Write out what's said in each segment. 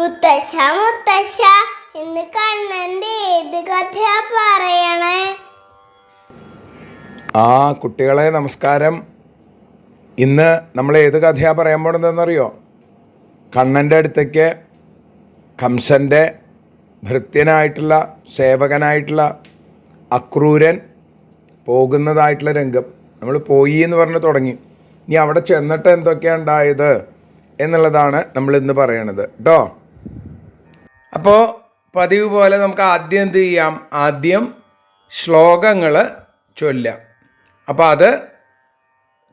മുത്തശ്ശ മുത്തശ്ശ ഇന്ന് കണ്ണന്റെ ഏത് കഥയാ പറയണേ? ആ കുട്ടികളെ നമസ്കാരം. ഇന്ന് നമ്മൾ ഏത് കഥയാ പറയാൻ പോണതെന്നറിയോ? കണ്ണന്റെ അടുത്തേക്ക് കംസന്റെ ഭൃത്യനായിട്ടുള്ള സേവകനായിട്ടുള്ള അക്രൂരൻ പോകുന്നതായിട്ടുള്ള രംഗം. നമ്മൾ പോയി എന്ന് പറഞ്ഞ് തുടങ്ങി. ഇനി അവിടെ ചെന്നിട്ട് എന്തൊക്കെയാണ് ഉണ്ടായത് എന്നുള്ളതാണ് നമ്മൾ ഇന്ന് പറയണത്. കേട്ടോ അപ്പോൾ പതിവ് പോലെ നമുക്ക് ആദ്യം എന്ത് ചെയ്യാം? ആദ്യം ശ്ലോകങ്ങൾ ചൊല്ലാം അപ്പോൾ അത്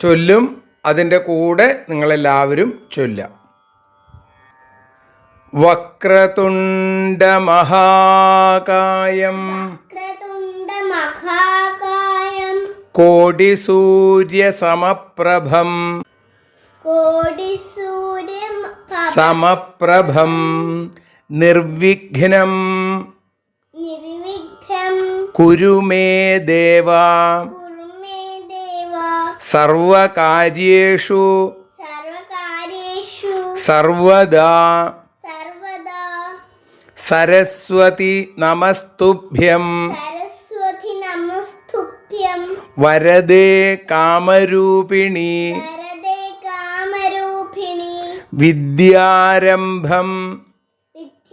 ചൊല്ലും അതിന്റെ കൂടെ നിങ്ങളെല്ലാവരും ചൊല്ലാം വക്രതുണ്ടമഹാകായം ക്രതുണ്ട മഹാകായം കോടിസൂര്യസമപ്രഭം കോടി സൂര്യ സമപ്രഭം നിർവിഘ്നം. കുരുമേ ദേവ. സർവകാര്യേഷു. സർവദാ. സരസ്വതി നമസ്തുഭ്യം. വരദേ കാമരൂപിണി. വിദ്യാരംഭം.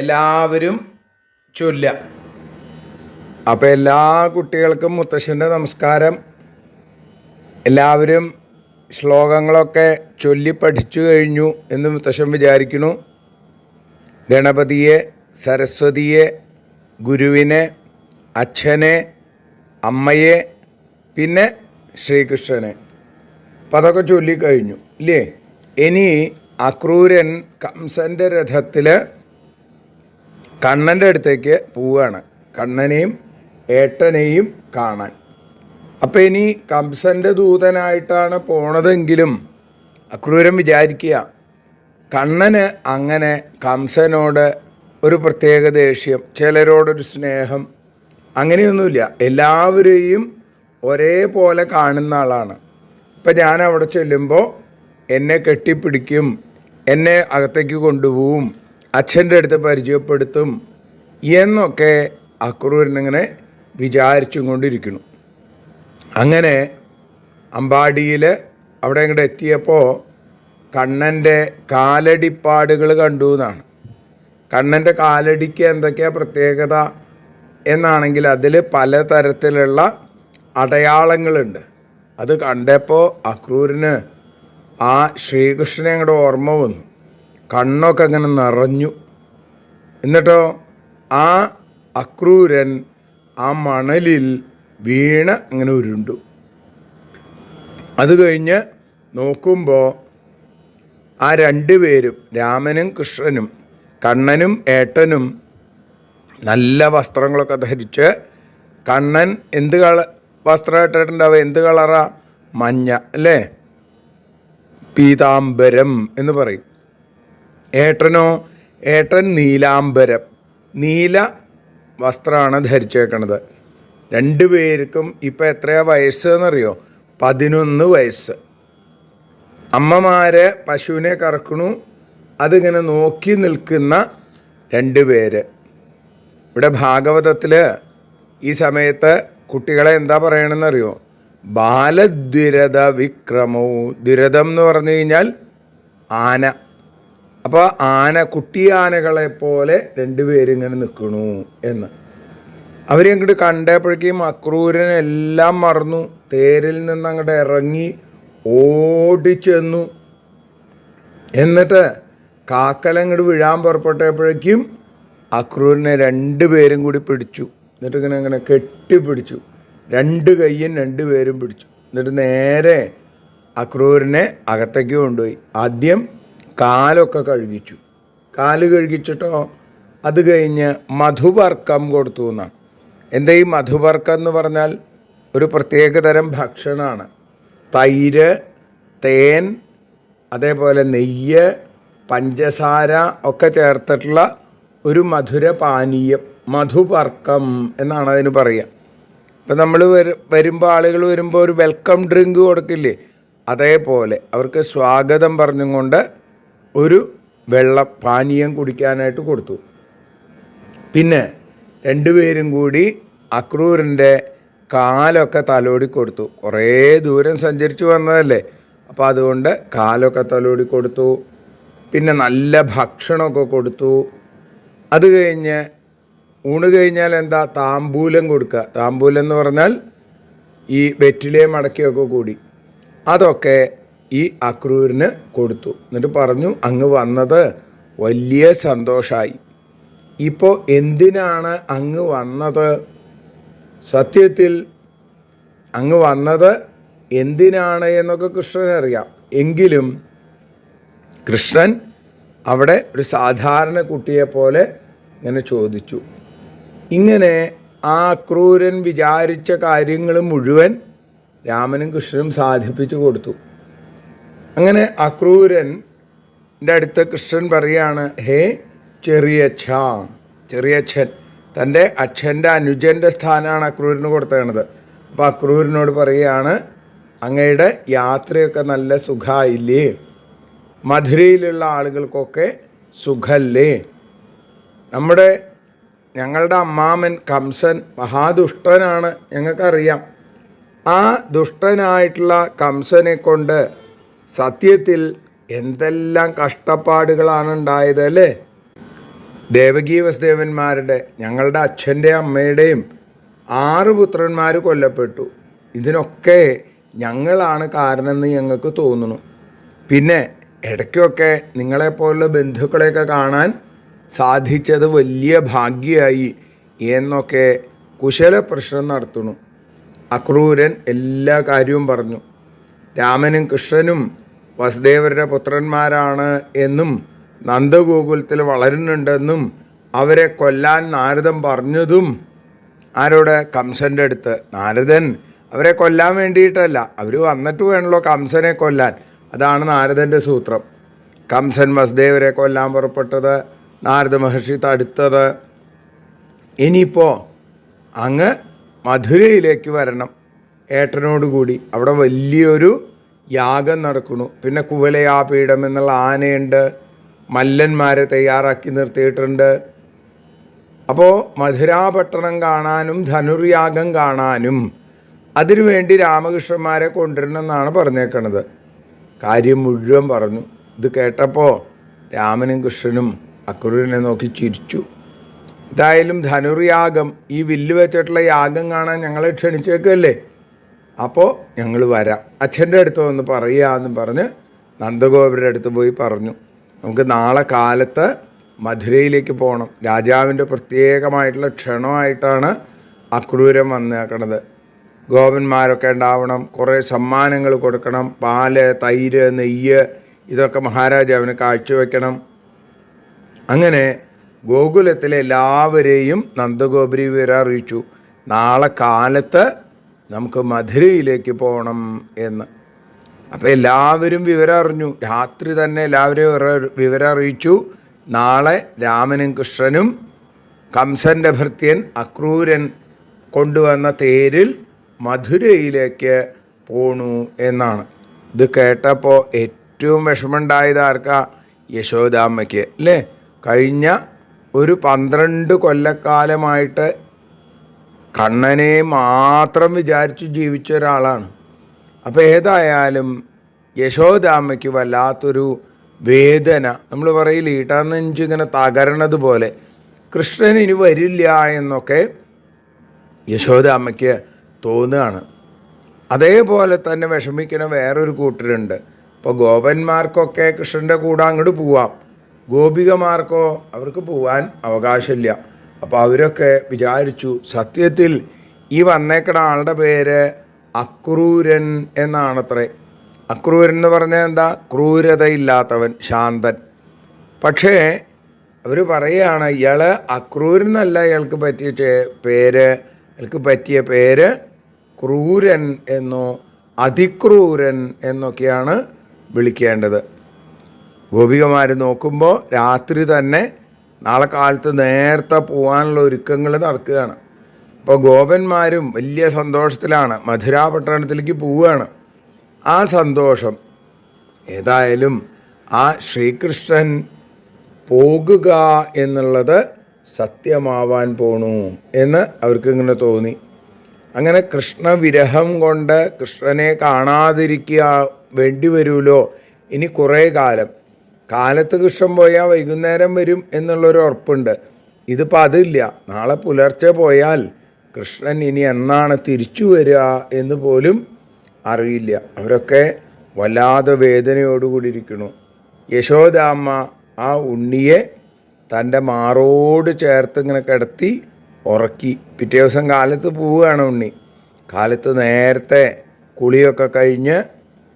എല്ലാവരും ചൊല്ല അപ്പോൾ എല്ലാ കുട്ടികൾക്കും മുത്തശ്ശന്റെ നമസ്കാരം. എല്ലാവരും ശ്ലോകങ്ങളൊക്കെ ചൊല്ലി പഠിച്ചു കഴിഞ്ഞു എന്ന് മുത്തശ്ശൻ വിചാരിക്കുന്നു. ഗണപതിയെ സരസ്വതിയെ ഗുരുവിനെ അച്ഛനെ അമ്മയെ പിന്നെ ശ്രീകൃഷ്ണനെ. അപ്പം അതൊക്കെ ചൊല്ലിക്കഴിഞ്ഞു ഇല്ലേ? ഇനി അക്രൂരൻ കംസന്റെ രഥത്തിൽ കണ്ണന്റെ അടുത്തേക്ക് പോവുകയാണ്. കണ്ണനെയും ഏട്ടനെയും കാണാൻ. അപ്പം ഇനി കംസന്റെ ദൂതനായിട്ടാണ് പോണതെങ്കിലും അക്രൂരം വിചാരിക്കുക. കണ്ണന് അങ്ങനെ കംസനോട് ഒരു പ്രത്യേക ദേഷ്യം ചിലരോടൊരു സ്നേഹം അങ്ങനെയൊന്നുമില്ല. എല്ലാവരെയും ഒരേപോലെ കാണുന്ന ആളാണ്. ഇപ്പം ഞാൻ അവിടെ ചെല്ലുമ്പോൾ എന്നെ കെട്ടിപ്പിടിക്കും എന്നെ അകത്തേക്ക് കൊണ്ടുപോവും അച്ഛന്റെ അടുത്ത് പരിചയപ്പെടുത്തും എന്നൊക്കെ അക്രൂരനിങ്ങനെ വിചാരിച്ചും കൊണ്ടിരിക്കുന്നു അങ്ങനെ അമ്പാടിയിൽ അവിടെ ഇങ്ങോട്ട് എത്തിയപ്പോൾ കണ്ണന്റെ കാലടിപ്പാടുകൾ കണ്ടു എന്നാണ് കണ്ണന്റെ കാലടിക്ക് എന്തൊക്കെയാ പ്രത്യേകത എന്നാണെങ്കിൽ അതിൽ പലതരത്തിലുള്ള അടയാളങ്ങളുണ്ട്. അത് കണ്ടപ്പോൾ അക്രൂരിന് ആ ശ്രീകൃഷ്ണനെ അങ്ങോട്ട് ഓർമ്മ വന്നു. കണ്ണൊക്കെ അങ്ങനെ നിറഞ്ഞു. എന്നിട്ടോ ആ അക്രൂരൻ ആ മണലിൽ വീണ അങ്ങനെ ഉരുണ്ടു. അത് കഴിഞ്ഞ് നോക്കുമ്പോൾ ആ രണ്ടുപേരും രാമനും കൃഷ്ണനും കണ്ണനും ഏട്ടനും നല്ല വസ്ത്രങ്ങളൊക്കെ ധരിച്ച് കണ്ണൻ എന്ത് കള വസ്ത്രം ഇട്ടിട്ടുണ്ടാവുക എന്ത് കളറാ? മഞ്ഞ അല്ലേ? പീതാംബരം എന്ന് പറയും. ഏട്ടനോ? ഏട്ടൻ നീലാംബരം. നീല വസ്ത്രമാണ് ധരിച്ചേക്കണത്. രണ്ടു പേർക്കും ഇപ്പോൾ എത്രയാ വയസ്സ് എന്നറിയോ? പതിനൊന്ന് വയസ്സ്. അമ്മമാരെ പശുവിനെ കറക്കണു. അതിങ്ങനെ നോക്കി നിൽക്കുന്ന രണ്ട് പേര്. ഇവിടെ ഭാഗവതത്തിൽ ഈ സമയത്ത് കുട്ടികളെ എന്താ പറയണമെന്നറിയോ ബാലദ്വിരത വിക്രമവും ദുരതം എന്ന് പറഞ്ഞു കഴിഞ്ഞാൽ ആന. അപ്പോൾ ആന കുട്ടി ആനകളെ പോലെ രണ്ടുപേരിങ്ങനെ നിൽക്കണു എന്ന്. അവരങ്ങോട്ട് കണ്ടപ്പോഴേക്കും അക്രൂരനെല്ലാം മറന്നു. തേരിൽ നിന്ന് അങ്ങോട്ട് ഇറങ്ങി ഓടിച്ചെന്നു. എന്നിട്ട് കാക്കലങ്ങോട്ട് വീഴാൻ പുറപ്പെട്ടപ്പോഴേക്കും അക്രൂരനെ രണ്ടുപേരും കൂടി പിടിച്ചു. എന്നിട്ട് ഇങ്ങനെ അങ്ങനെ കെട്ടിപ്പിടിച്ചു. രണ്ട് കയ്യും രണ്ട് പേരും പിടിച്ചു. എന്നിട്ട് നേരെ അക്രൂരനെ അകത്തേക്ക് കൊണ്ടുപോയി. ആദ്യം കാലൊക്കെ കഴുകിച്ചു. കാൽ കഴുകിച്ചിട്ടോ അത് കഴിഞ്ഞ് മധുവർക്കം കൊടുത്തു എന്നാണ്. എന്താ ഈ മധുവർക്കം എന്ന് പറഞ്ഞാൽ ഒരു പ്രത്യേകതരം ഭക്ഷണമാണ്. തൈര് തേൻ അതേപോലെ നെയ്യ് പഞ്ചസാര ഒക്കെ ചേർത്തിട്ടുള്ള ഒരു മധുരപാനീയം മധുപർക്കം എന്നാണ് അതിന് പറയുക. ഇപ്പം നമ്മൾ വരു വരുമ്പോൾ ആളുകൾ വരുമ്പോൾ ഒരു വെൽക്കം ഡ്രിങ്ക് കൊടുക്കില്ലേ? അതേപോലെ അവർക്ക് സ്വാഗതം പറഞ്ഞും കൊണ്ട് ഒരു വെള്ള പാനീയം കുടിക്കാനായിട്ട് കൊടുത്തു. പിന്നെ രണ്ടുപേരും കൂടി അക്രൂരിന്റെ കാലൊക്കെ തലോടി കൊടുത്തു. കുറേ ദൂരം സഞ്ചരിച്ചു വന്നതല്ലേ? അപ്പോൾ അതുകൊണ്ട് കാലൊക്കെ തലോടി കൊടുത്തു. പിന്നെ നല്ല ഭക്ഷണമൊക്കെ കൊടുത്തു. അത് കഴിഞ്ഞ് ഊണ് കഴിഞ്ഞാൽ എന്താ? താമ്പൂലം കൊടുക്കുക. താമ്പൂലം എന്ന് പറഞ്ഞാൽ ഈ വെറ്റിലയും മടക്കിയൊക്കെ കൂടി. അതൊക്കെ ഈ അക്രൂരിന് കൊടുത്തു. എന്നിട്ട് പറഞ്ഞു അങ്ങ് വന്നത് വലിയ സന്തോഷമായി ഇപ്പോൾ എന്തിനാണ് അങ്ങ് വന്നത്? സത്യത്തിൽ അങ്ങ് വന്നത് എന്തിനാണ് എന്നൊക്കെ കൃഷ്ണൻ അറിയാം. എങ്കിലും കൃഷ്ണൻ അവിടെ ഒരു സാധാരണ കുട്ടിയെ പോലെ ഇങ്ങനെ ചോദിച്ചു. ഇങ്ങനെ ആ ക്രൂരൻ വിചാരിച്ച കാര്യങ്ങൾ മുഴുവൻ രാമനും കൃഷ്ണനും സാധിപ്പിച്ചു കൊടുത്തു. അങ്ങനെ അക്രൂരന്റെ അടുത്ത് കൃഷ്ണൻ പറയാണ് ഹേ ചെറിയച്ഛ ചെറിയച്ഛൻ തന്റെ അച്ഛന്റെ അനുജന്റെ സ്ഥാനമാണ് അക്രൂരിന് കൊടുത്തേണത്. അപ്പോൾ അക്രൂരിനോട് പറയുകയാണ് അങ്ങയുടെ യാത്രയൊക്കെ നല്ല സുഖമായില്ലേ മധുരയിലുള്ള ആളുകൾക്കൊക്കെ സുഖല്ലേ? നമ്മുടെ ഞങ്ങളുടെ അമ്മാമൻ കംസൻ മഹാദുഷ്ടനാണ് ഞങ്ങൾക്കറിയാം. ആ ദുഷ്ടനായിട്ടുള്ള കംസനെ കൊണ്ട് സത്യത്തിൽ എന്തെല്ലാം കഷ്ടപ്പാടുകളാണ് ഉണ്ടായത് അല്ലേ? ദേവകീ വസുദേവന്മാരുടെ ഞങ്ങളുടെ അച്ഛന്റെ അമ്മയുടെയും ആറ് പുത്രന്മാർ കൊല്ലപ്പെട്ടു. ഇതിനൊക്കെ ഞങ്ങളാണ് കാരണമെന്ന് ഞങ്ങൾക്ക് തോന്നുന്നു. പിന്നെ ഇടയ്ക്കൊക്കെ നിങ്ങളെപ്പോലുള്ള ബന്ധുക്കളെയൊക്കെ കാണാൻ സാധിച്ചത് വലിയ ഭാഗ്യമായി എന്നൊക്കെ കുശല പ്രശ്നം നടത്തുന്നു. അക്രൂരൻ എല്ലാ കാര്യവും പറഞ്ഞു. രാമനും കൃഷ്ണനും വസുദേവരുടെ പുത്രന്മാരാണ് എന്നും നന്ദഗോകുലത്തിൽ വളരുന്നുണ്ടെന്നും അവരെ കൊല്ലാൻ നാരദൻ പറഞ്ഞതും ആരോട്? കംസന്റെ അടുത്ത്. നാരദൻ അവരെ കൊല്ലാൻ വേണ്ടിയിട്ടല്ല. അവർ വന്നിട്ട് വേണമല്ലോ കംസനെ കൊല്ലാൻ. അതാണ് നാരദന്റെ സൂത്രം. കംസൻ വസുദേവരെ കൊല്ലാൻ പുറപ്പെട്ടത് നാരദ മഹർഷി തടുത്തത്. ഇനിയിപ്പോൾ അങ്ങ് മധുരയിലേക്ക് വരണം. ഏട്ടനോടുകൂടി. അവിടെ വലിയൊരു യാഗം നടക്കുന്നു. പിന്നെ കുവലയാപീഠം എന്നുള്ള ആനയുണ്ട്. മല്ലന്മാരെ തയ്യാറാക്കി നിർത്തിയിട്ടുണ്ട്. അപ്പോൾ മധുരാപട്ടണം കാണാനും ധനുർയാഗം കാണാനും അതിനുവേണ്ടി രാമകൃഷ്ണന്മാരെ കൊണ്ടുവരണമെന്നാണ് പറഞ്ഞേക്കണത്. കാര്യം മുഴുവൻ പറഞ്ഞു. ഇത് കേട്ടപ്പോൾ രാമനും കൃഷ്ണനും അക്രൂരനെ നോക്കി ചിരിച്ചു. എന്തായാലും ധനുർയാഗം ഈ വില്ല് വെച്ചിട്ടുള്ള യാഗം കാണാൻ ഞങ്ങളെ ക്ഷണിച്ചേക്കല്ലേ? അപ്പോൾ ഞങ്ങൾ വരാം. അച്ഛന്റെ അടുത്ത് വന്ന് പറയാമെന്ന് പറഞ്ഞ് നന്ദഗോപുരുടെ അടുത്ത് പോയി പറഞ്ഞു. നമുക്ക് നാളെ കാലത്ത് മധുരയിലേക്ക് പോകണം രാജാവിന്റെ പ്രത്യേകമായിട്ടുള്ള ക്ഷണമായിട്ടാണ് അക്രൂരം വന്നേക്കണത്. ഗോപന്മാരൊക്കെ ഉണ്ടാവണം കുറേ സമ്മാനങ്ങൾ കൊടുക്കണം പാൽ തൈര് നെയ്യ് ഇതൊക്കെ മഹാരാജാവിന് കാഴ്ചവെക്കണം. അങ്ങനെ ഗോകുലത്തിലെ എല്ലാവരെയും നന്ദഗോപുരി വിവരം അറിയിച്ചു. നാളെ കാലത്ത് നമുക്ക് മധുരയിലേക്ക് പോകണം എന്ന്. അപ്പോൾ എല്ലാവരും വിവരം അറിഞ്ഞു രാത്രി തന്നെ എല്ലാവരും വിവരം അറിയിച്ചു നാളെ രാമനും കൃഷ്ണനും കംസന്റെ ഭൃത്യൻ അക്രൂരൻ കൊണ്ടുവന്ന തേരിൽ മധുരയിലേക്ക് പോണു എന്നാണ്. ഇത് കേട്ടപ്പോൾ ഏറ്റവും വിഷമമുണ്ടായത് ആർക്കാ? യശോദാമ്മയ്ക്ക്. അല്ലേ? കഴിഞ്ഞ ഒരു പന്ത്രണ്ട് കൊല്ലക്കാലമായിട്ട് കണ്ണനെ മാത്രം വിചാരിച്ചു ജീവിച്ച ഒരാളാണ്. അപ്പോൾ ഏതായാലും യശോദാമ്മയ്ക്ക് വല്ലാത്തൊരു വേദന. നമ്മൾ പറയില്ല ഈട്ടാന്നെഞ്ച് ഇങ്ങനെ തകരണത് പോലെ. കൃഷ്ണൻ ഇനി വരില്ല എന്നൊക്കെ യശോദാമ്മയ്ക്ക് തോന്നുകയാണ്. അതേപോലെ തന്നെ വിഷമിക്കണ വേറൊരു കൂട്ടരുണ്ട്. ഇപ്പോൾ ഗോപന്മാർക്കൊക്കെ കൃഷ്ണന്റെ കൂടെ അങ്ങോട്ട് പോവാം. ഗോപികമാർക്കോ അവർക്ക് പോവാൻ അവകാശമില്ല. അപ്പോൾ അവരൊക്കെ വിചാരിച്ചു സത്യത്തിൽ ഈ വന്നേക്കണ ആളുടെ പേര് അക്രൂരൻ എന്നാണത്രേ. അക്രൂരൻ എന്ന് പറഞ്ഞാൽ എന്താ? ക്രൂരതയില്ലാത്തവൻ ശാന്തൻ. പക്ഷേ അവർ പറയുകയാണ് ഇയാൾ അക്രൂരൻ എന്നല്ല ഇയാൾക്ക് പറ്റിയ പേര് ഇയാൾക്ക് പറ്റിയ പേര് ക്രൂരൻ എന്നോ അതിക്രൂരൻ എന്നൊക്കെയാണ് വിളിക്കേണ്ടത്. ഗോപികമാർ നോക്കുമ്പോൾ രാത്രി തന്നെ നാളെ കാലത്ത് നേരത്തെ പോകാനുള്ള ഒരുക്കങ്ങൾ നടക്കുകയാണ്. അപ്പോൾ ഗോപന്മാരും വലിയ സന്തോഷത്തിലാണ്. മധുരാ പട്ടണത്തിലേക്ക് പോവുകയാണ്. ആ സന്തോഷം ഏതായാലും ആ ശ്രീകൃഷ്ണൻ പോകുക എന്നുള്ളത് സത്യമാവാൻ പോണു എന്ന് അവർക്ക് ഇങ്ങനെ തോന്നി. അങ്ങനെ കൃഷ്ണവിരഹം കൊണ്ട് കൃഷ്ണനെ കാണാതിരിക്കുക വേണ്ടി വരുമല്ലോ ഇനി കുറേ കാലം. കാലത്ത് കൃഷ്ണൻ പോയാൽ വൈകുന്നേരം വരും എന്നുള്ളൊരു ഉറപ്പുണ്ട്. ഇതിപ്പോൾ അതില്ല. നാളെ പുലർച്ചെ പോയാൽ കൃഷ്ണൻ ഇനി എന്നാണ് തിരിച്ചു വരിക എന്ന് പോലും അറിയില്ല. അവരൊക്കെ വല്ലാതെ വേദനയോടുകൂടി ഇരിക്കണു യശോദാമ്മ ആ ഉണ്ണിയെ തന്റെ മാറോട് ചേർത്ത് ഇങ്ങനെ കിടത്തി ഉറക്കി. പിറ്റേ ദിവസം കാലത്ത് പോവുകയാണ് ഉണ്ണി. കാലത്ത് നേരത്തെ കുളിയൊക്കെ കഴിഞ്ഞ്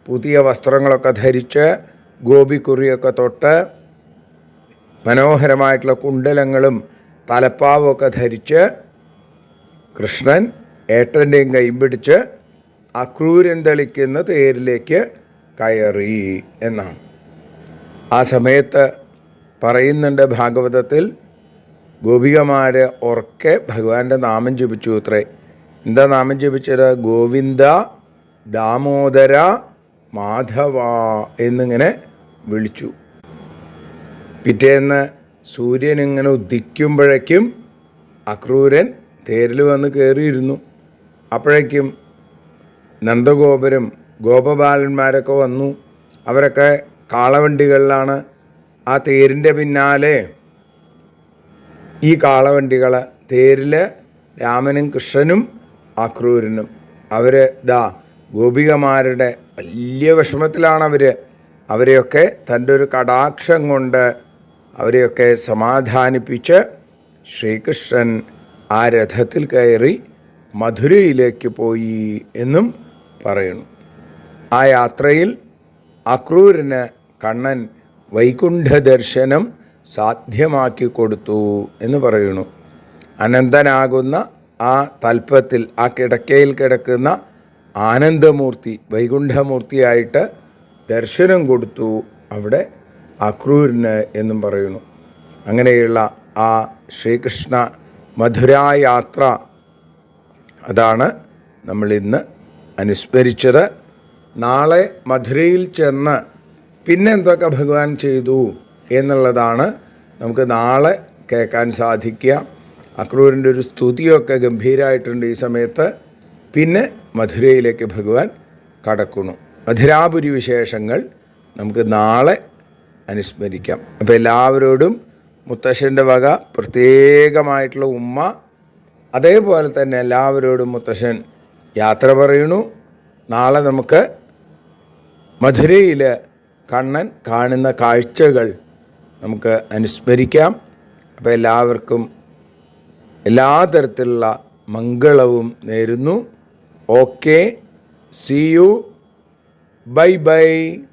പുതിയ വസ്ത്രങ്ങളൊക്കെ ധരിച്ച് ഗോപിക്കുറിയൊക്കെ തൊട്ട് മനോഹരമായിട്ടുള്ള കുണ്ടലങ്ങളും തലപ്പാവും ഒക്കെ ധരിച്ച് കൃഷ്ണൻ ഏട്ടന്റെയും കൈയും പിടിച്ച് അക്രൂരൻ തെളിക്കുന്ന തേരിലേക്ക് കയറി എന്നാണ്. ആ സമയത്ത് പറയുന്നുണ്ട് ഭാഗവതത്തിൽ ഗോപികമാർ ഉറക്കെ ഭഗവാന്റെ നാമം ജപിച്ചു അത്രേ. എന്താ നാമം ജപിച്ചത്? ഗോവിന്ദ ദാമോദര മാധവ എന്നിങ്ങനെ വിളിച്ചു. പിറ്റേന്ന് സൂര്യൻ ഇങ്ങനെ ഉദിക്കുമ്പോഴേക്കും അക്രൂരൻ തേരിൽ വന്ന് കയറിയിരുന്നു. അപ്പോഴേക്കും നന്ദഗോപുരം ഗോപബാലന്മാരൊക്കെ വന്നു. അവരൊക്കെ കാളവണ്ടികളിലാണ്. ആ തേരിന്റെ പിന്നാലെ ഈ കാളവണ്ടികൾ തേരിൽ രാമനും കൃഷ്ണനും അക്രൂരനും. അവർ ദാ ഗോപികമാരുടെ വലിയ വിഷമത്തിലാണ് അവർ അവരെയൊക്കെ തന്റെ ഒരു കടാക്ഷം കൊണ്ട് അവരെയൊക്കെ സമാധാനിപ്പിച്ച് ശ്രീകൃഷ്ണൻ ആ രഥത്തിൽ കയറി മധുരയിലേക്ക് പോയി എന്നും പറയുന്നു. ആ യാത്രയിൽ അക്രൂരന് കണ്ണൻ വൈകുണ്ഠ ദർശനം സാധ്യമാക്കി കൊടുത്തു എന്ന് പറയുന്നു. അനന്തനാകുന്ന ആ തൽപ്പത്തിൽ ആ കിടക്കയിൽ കിടക്കുന്ന ആനന്ദമൂർത്തി വൈകുണ്ഠമൂർത്തിയായിട്ട് ദർശനം കൊടുത്തു അവിടെ അക്രൂരിന് എന്നും പറയുന്നു. അങ്ങനെയുള്ള ആ ശ്രീകൃഷ്ണ മധുരായാത്ര അതാണ് നമ്മൾ ഇന്ന് അനുസ്മരിച്ചത്. നാളെ മധുരയിൽ ചെന്ന് പിന്നെ എന്തൊക്കെ ഭഗവാൻ ചെയ്തു എന്നുള്ളതാണ് നമുക്ക് നാളെ കേൾക്കാൻ സാധിക്കുക. അക്രൂരിന്റെ ഒരു സ്തുതിയൊക്കെ ഗംഭീരമായിട്ടുണ്ട് ഈ സമയത്ത്. പിന്നെ മധുരയിലേക്ക് ഭഗവാൻ കടക്കുന്നു. മധുരാപുരി വിശേഷങ്ങൾ നമുക്ക് നാളെ അനുസ്മരിക്കാം. അപ്പോൾ എല്ലാവരോടും മുത്തശ്ശന്റെ വക പ്രത്യേകമായിട്ടുള്ള ഉമ്മ അതേപോലെ തന്നെ എല്ലാവരോടും മുത്തശ്ശൻ യാത്ര പറയണു നാളെ നമുക്ക് മധുരയിൽ കണ്ണൻ കാണുന്ന കാഴ്ചകൾ നമുക്ക് അനുസ്മരിക്കാം. അപ്പോൾ എല്ലാവർക്കും എല്ലാ തരത്തിലുള്ള മംഗളവും നേരുന്നു. Okay see you Bye bye.